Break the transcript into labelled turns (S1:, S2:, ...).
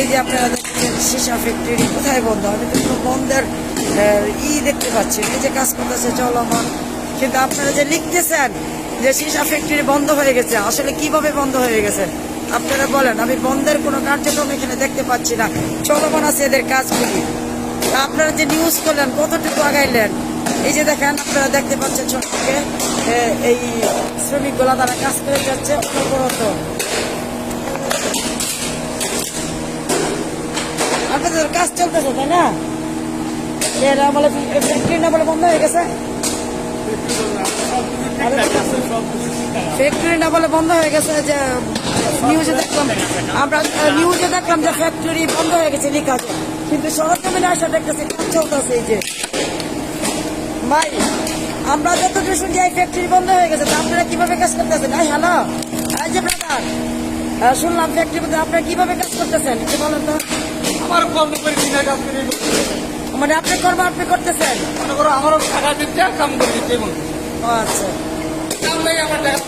S1: এই যে আপনারা দেখছেন সীসা ফ্যাক্টরি কোথায় বন্ধ? আমি তো কোনো বন্ধের ই দেখতে পাচ্ছি এই যে কাজ করতেছে চলমান। কিন্তু আপনারা যে লিখতেছেন যে সীসা ফ্যাক্টরি বন্ধ হয়ে গেছে, আসলে কীভাবে বন্ধ হয়ে গেছে? আপনারা বলেন, আমি বন্ধের কোনো কার্যক্রম এখানে দেখতে পাচ্ছি না। চলমান আছে এদের কাজগুলি। আপনারা যে নিউজ করলেন, কতটুকু আগাইলেন? এই যে দেখেন, আপনারা দেখতে পাচ্ছেন সবকে এই শ্রমিকগুলা তারা কাজ করে যাচ্ছে অনবরত। আপনাদের কাজ চলতেছে, তাই না? এরা বলে ফ্যাক্টরি না বলে বন্ধ হয়ে গেছে? ফ্যাক্টরি না বলে বন্ধ হয়ে গেছে, যে নিউজে দেখলাম, আমরা নিউজে দেখলাম যে ফ্যাক্টরি বন্ধ হয়ে গেছে লেখা আছে কিন্তু সরজমিনে আসা দেখতেছি, কাজ চলতেছে এই যে। ভাই, আমরা যতটুকু শুনছি, এই ফ্যাক্টরি বন্ধ হয়ে গেছে আপনারা কীভাবে কাজ করতেছেন? এই, হ্যালো? এই যে ব্রাদার শুনলাম ফ্যাক্টরি আপনারা কীভাবে কাজ করতেছেন? একটু বলেন তো।
S2: আমার বন্ধ করে কাজ করে
S1: মানে আপনি কর্ম আপনি করতেছেন?
S2: মনে করো আমারও টাকা দিতে কাম করে দিতে বলুন।
S1: ও আচ্ছা।
S2: কাম আমার টাকা